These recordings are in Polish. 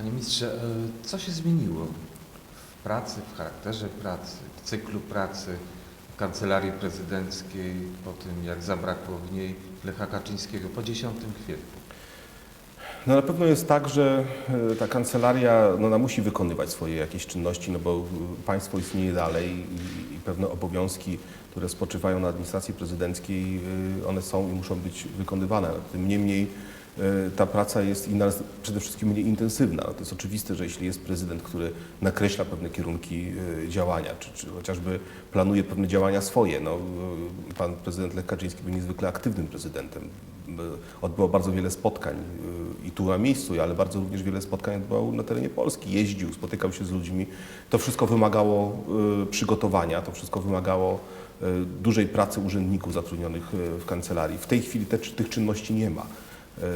Panie ministrze, e, co się zmieniło w pracy, w charakterze pracy, w cyklu pracy w Kancelarii Prezydenckiej po tym, jak zabrakło w niej Lecha Kaczyńskiego po 10 kwietnia? No na pewno jest tak, że e, ta kancelaria no, ona musi wykonywać swoje jakieś czynności, no bo e, państwo istnieje dalej i, i pewne obowiązki, które spoczywają na administracji prezydenckiej, one są i muszą być wykonywane. Tym niemniej ta praca jest przede wszystkim mniej intensywna. To jest oczywiste, że jeśli jest prezydent, który nakreśla pewne kierunki e, działania, czy, czy chociażby planuje pewne działania swoje, no, e, pan prezydent Lech Kaczyński był niezwykle aktywnym prezydentem. E, Odbywał bardzo wiele spotkań e, i tu na miejscu, ale bardzo również wiele spotkań odbywał na terenie Polski. Jeździł, spotykał się z ludźmi. To wszystko wymagało e, przygotowania, to wszystko wymagało e, dużej pracy urzędników zatrudnionych e, w kancelarii. W tej chwili te, tych czynności nie ma. E,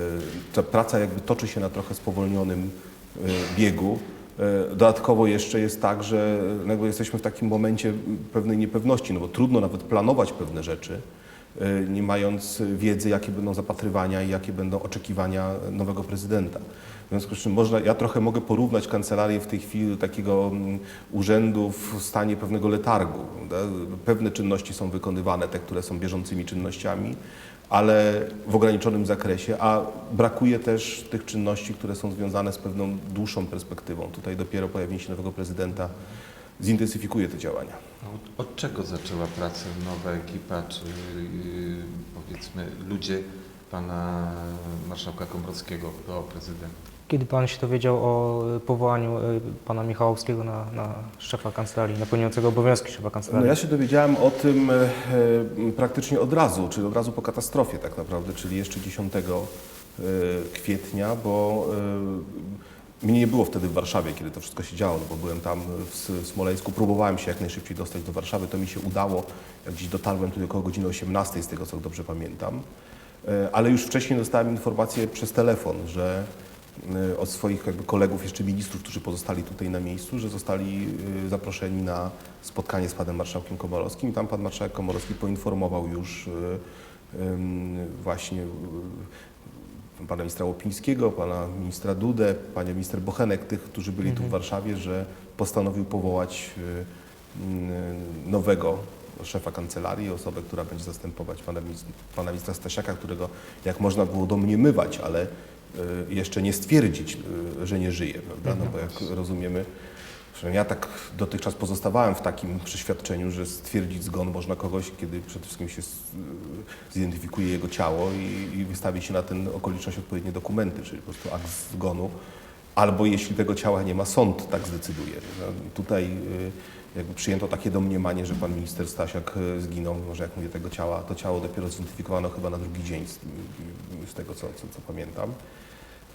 Ta praca jakby toczy się na trochę spowolnionym e, biegu. E, Dodatkowo jeszcze jest tak, że no jesteśmy w takim momencie pewnej niepewności, no bo trudno nawet planować pewne rzeczy, nie mając wiedzy, jakie będą zapatrywania i jakie będą oczekiwania nowego prezydenta. W związku z czym można, ja trochę mogę porównać kancelarię w tej chwili do takiego mm, urzędu w stanie pewnego letargu. Pewne czynności są wykonywane, te, które są bieżącymi czynnościami, ale w ograniczonym zakresie, a brakuje też tych czynności, które są związane z pewną dłuższą perspektywą. Tutaj dopiero pojawienie się nowego prezydenta zintensyfikuje te działania. No, Od, od czego zaczęła pracę nowa ekipa, czy yy, powiedzmy ludzie pana marszałka Komorowskiego do prezydenta? Kiedy Pan się dowiedział o powołaniu y, Pana Michałowskiego na, na szefa kancelarii, na pełniącego obowiązki szefa No kancelarii? ja się dowiedziałem o tym e, e, praktycznie od razu, czyli od razu po katastrofie tak naprawdę, czyli jeszcze 10 e, kwietnia, bo e, mnie nie było wtedy w Warszawie, kiedy to wszystko się działo, no bo byłem tam w Smoleńsku, próbowałem się jak najszybciej dostać do Warszawy, to mi się udało, jak gdzieś dotarłem tutaj około godziny 18, z tego co dobrze pamiętam, E, ale już wcześniej dostałem informację przez telefon, że e, od swoich kolegów, jeszcze ministrów, którzy pozostali tutaj na miejscu, że zostali e, zaproszeni na spotkanie z panem marszałkiem Komorowskim. I tam pan marszałek Komorowski poinformował już właśnie pana ministra Łopińskiego, pana ministra Dudę, panią minister Bochenek, tych, którzy byli tu w Warszawie, że postanowił powołać e, m, nowego szefa kancelarii, osobę, która będzie zastępować pana, pana ministra Stasiaka, którego jak można było domniemywać, ale e, jeszcze nie stwierdzić, że nie żyje, prawda? No bo jak rozumiemy, ja tak dotychczas pozostawałem w takim przeświadczeniu, że stwierdzić zgon można kogoś, kiedy przede wszystkim się z- zidentyfikuje jego ciało i, i wystawi się na tę okoliczność odpowiednie dokumenty, czyli po prostu akt zgonu. Albo jeśli tego ciała nie ma, sąd tak zdecyduje. No, tutaj y, jakby przyjęto takie domniemanie, że pan minister Stasiak y, zginął, może jak mówię, tego ciała, to ciało dopiero zidentyfikowano chyba na drugi dzień, z, z tego co, co, co pamiętam.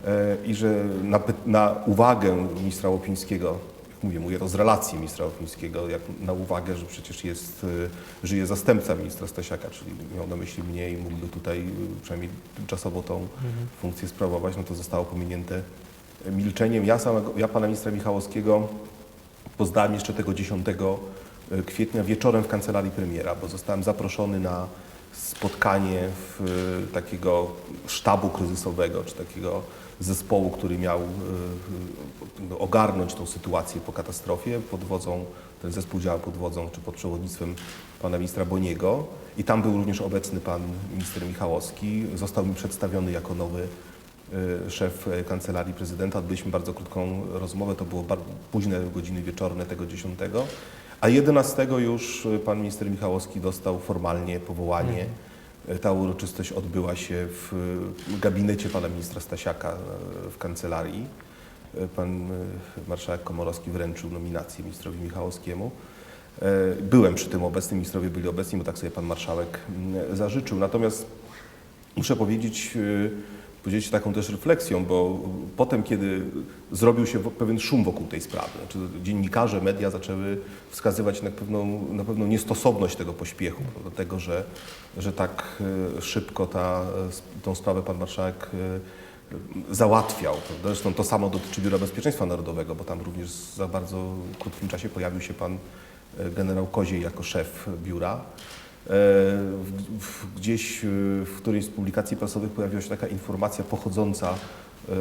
E, i że na, na uwagę ministra Łopińskiego, mówię, mówię to z relacji ministra Łopińskiego, jak na uwagę, że przecież jest, e, żyje zastępca ministra Stasiaka, czyli miał na myśli mnie i mógłby tutaj e, przynajmniej tymczasowo tą funkcję sprawować, no to zostało pominięte milczeniem. Ja, samego, ja pana ministra Michałowskiego poznałem jeszcze tego 10 kwietnia wieczorem w kancelarii premiera, bo zostałem zaproszony na spotkanie w, e, takiego sztabu kryzysowego, czy takiego zespołu, który miał e, e, ogarnąć tą sytuację po katastrofie pod wodzą, ten zespół działał pod wodzą, czy pod przewodnictwem pana ministra Boniego i tam był również obecny pan minister Michałowski. Został mi przedstawiony jako nowy y, szef y, kancelarii prezydenta. Odbyliśmy bardzo krótką rozmowę, to było bar- późne godziny wieczorne tego 10, a 11 już y, pan minister Michałowski dostał formalnie powołanie. Y, Ta uroczystość odbyła się w y, gabinecie pana ministra Stasiaka y, w kancelarii. Pan marszałek Komorowski wręczył nominację ministrowi Michałowskiemu. Byłem przy tym obecny, ministrowie byli obecni, bo tak sobie pan marszałek zażyczył. Natomiast muszę powiedzieć, podzielić się taką też refleksją, bo potem, kiedy zrobił się pewien szum wokół tej sprawy, znaczy dziennikarze, media zaczęły wskazywać na pewną, na pewną niestosowność tego pośpiechu, do tego, że, że tak yy, szybko ta, s- tą sprawę pan marszałek yy, załatwiał. Prawda? Zresztą to samo dotyczy Biura Bezpieczeństwa Narodowego, bo tam również za bardzo krótkim czasie pojawił się pan generał Koziej jako szef biura. E, Gdzieś e, w którejś z publikacji prasowych pojawiła się taka informacja pochodząca e,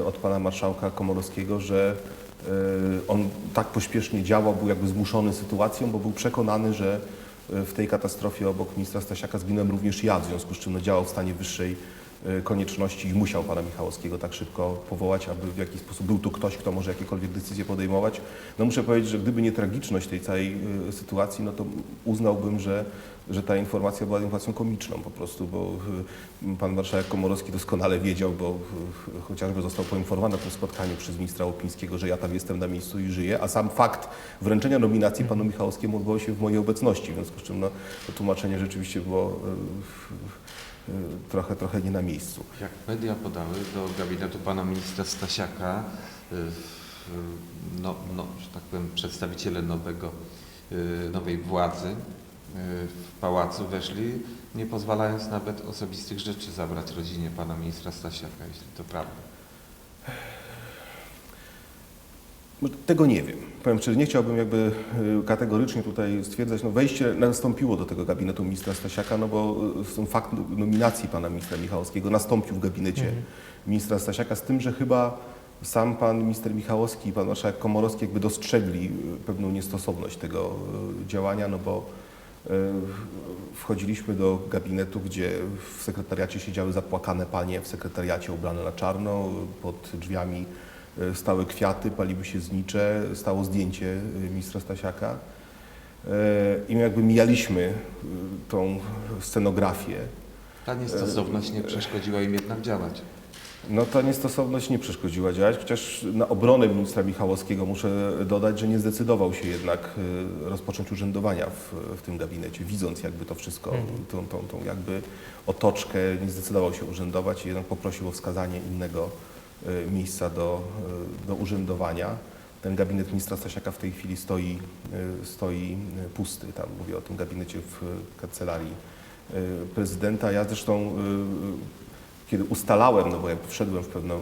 od pana marszałka Komorowskiego, że e, on tak pośpiesznie działał, był jakby zmuszony sytuacją, bo był przekonany, że e, w tej katastrofie obok ministra Stasiaka zginąłem również ja, w związku z czym no, działał w stanie wyższej e, konieczności i musiał pana Michałowskiego tak szybko powołać, aby w jakiś sposób był tu ktoś, kto może jakiekolwiek decyzje podejmować. No muszę powiedzieć, że gdyby nie tragiczność tej całej e, sytuacji, no to uznałbym, że, że ta informacja była informacją komiczną po prostu, bo e, pan marszałek Komorowski doskonale wiedział, bo e, chociażby został poinformowany na tym spotkaniu przez ministra Łopińskiego, że ja tam jestem na miejscu i żyję, a sam fakt wręczenia nominacji panu Michałowskiemu odbywał się w mojej obecności, w związku z czym no, to tłumaczenie rzeczywiście było e, e, trochę, trochę nie na miejscu. Jak media podały, do gabinetu pana ministra Stasiaka, y, no, no, że tak powiem, przedstawiciele nowego, y, nowej władzy y, w pałacu weszli, nie pozwalając nawet osobistych rzeczy zabrać rodzinie pana ministra Stasiaka, jeśli to prawda. Tego nie wiem. Powiem szczerze, nie chciałbym jakby y, kategorycznie tutaj stwierdzać, no wejście nastąpiło do tego gabinetu ministra Stasiaka, no bo y, ten fakt nominacji pana ministra Michałowskiego nastąpił w gabinecie Mhm. ministra Stasiaka, z tym, że chyba sam pan minister Michałowski i pan marszałek Komorowski jakby dostrzegli y, pewną niestosowność tego y, działania, no bo y, wchodziliśmy do gabinetu, gdzie w sekretariacie siedziały zapłakane panie w sekretariacie ubrane na czarno, pod drzwiami y, stały kwiaty, paliły się znicze, stało zdjęcie y, ministra Stasiaka. Y, I my jakby mijaliśmy tą scenografię. Ta niestosowność nie przeszkodziła im jednak działać. No ta niestosowność nie przeszkodziła działać, chociaż na obronę ministra Michałowskiego muszę dodać, że nie zdecydował się jednak rozpocząć urzędowania w, w tym gabinecie, widząc jakby to wszystko, Mhm. tą, tą, tą jakby otoczkę, nie zdecydował się urzędować i jednak poprosił o wskazanie innego miejsca do, y, do urzędowania. Ten gabinet ministra Stasiaka w tej chwili stoi, y, stoi pusty, tam mówię o tym gabinecie w kancelarii prezydenta. Ja zresztą kiedy ustalałem, no bo jak wszedłem w pewne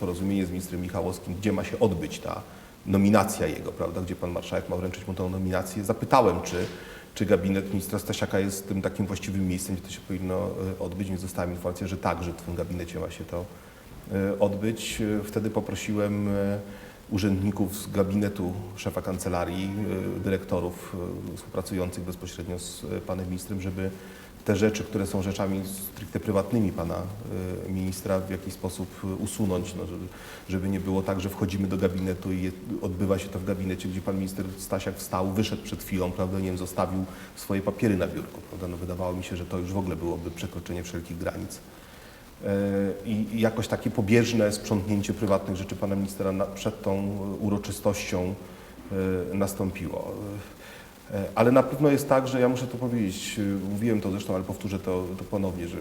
porozumienie z ministrem Michałowskim, gdzie ma się odbyć ta nominacja jego, prawda, gdzie pan marszałek ma wręczyć mu tą nominację, zapytałem, czy, czy gabinet ministra Stasiaka jest tym takim właściwym miejscem, gdzie to się powinno e, odbyć, więc dostałem informację, że tak, że w tym gabinecie ma się to e, odbyć. E, Wtedy poprosiłem e, urzędników z gabinetu szefa kancelarii, e, dyrektorów e, współpracujących bezpośrednio z e, panem ministrem, żeby te rzeczy, które są rzeczami stricte prywatnymi pana ministra, w jakiś sposób usunąć, no, żeby, nie było tak, że wchodzimy do gabinetu i odbywa się to w gabinecie, gdzie pan minister Stasiak wstał, wyszedł przed chwilą, prawda, nie wiem, zostawił swoje papiery na biurku, prawda, no, wydawało mi się, że to już w ogóle byłoby przekroczenie wszelkich granic. E, I jakoś takie pobieżne sprzątnięcie prywatnych rzeczy pana ministra przed tą uroczystością e, nastąpiło. E, Ale na pewno jest tak, że ja muszę to powiedzieć, mówiłem to zresztą, ale powtórzę to, to ponownie, że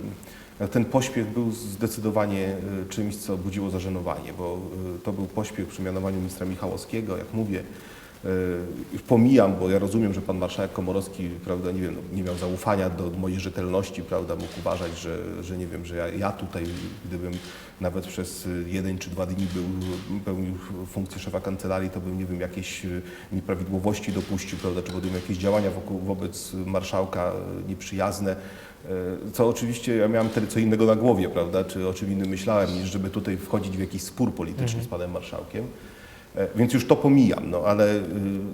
ten pośpiech był zdecydowanie czymś, co budziło zażenowanie, bo to był pośpiech przy mianowaniu ministra Michałowskiego, jak mówię, już pomijam, bo ja rozumiem, że pan marszałek Komorowski, prawda, nie wiem, no, nie miał zaufania do mojej rzetelności, prawda, mógł uważać, że, że nie wiem, że ja, ja tutaj, gdybym nawet przez jeden czy dwa dni był, pełnił funkcję szefa kancelarii, to bym, nie wiem, jakieś y, nieprawidłowości dopuścił, prawda, czy podjął jakieś działania wokół, wobec marszałka nieprzyjazne, y, co oczywiście ja miałem wtedy co innego na głowie, prawda, czy o czym innym myślałem, niż żeby tutaj wchodzić w jakiś spór polityczny Mhm. z panem marszałkiem. E, Więc już to pomijam, no ale y,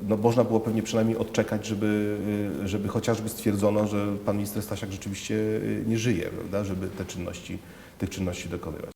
no, można było pewnie przynajmniej odczekać, żeby, y, żeby chociażby stwierdzono, że pan minister Stasiak rzeczywiście y, nie żyje, prawda, żeby te czynności, tych czynności dokonywać.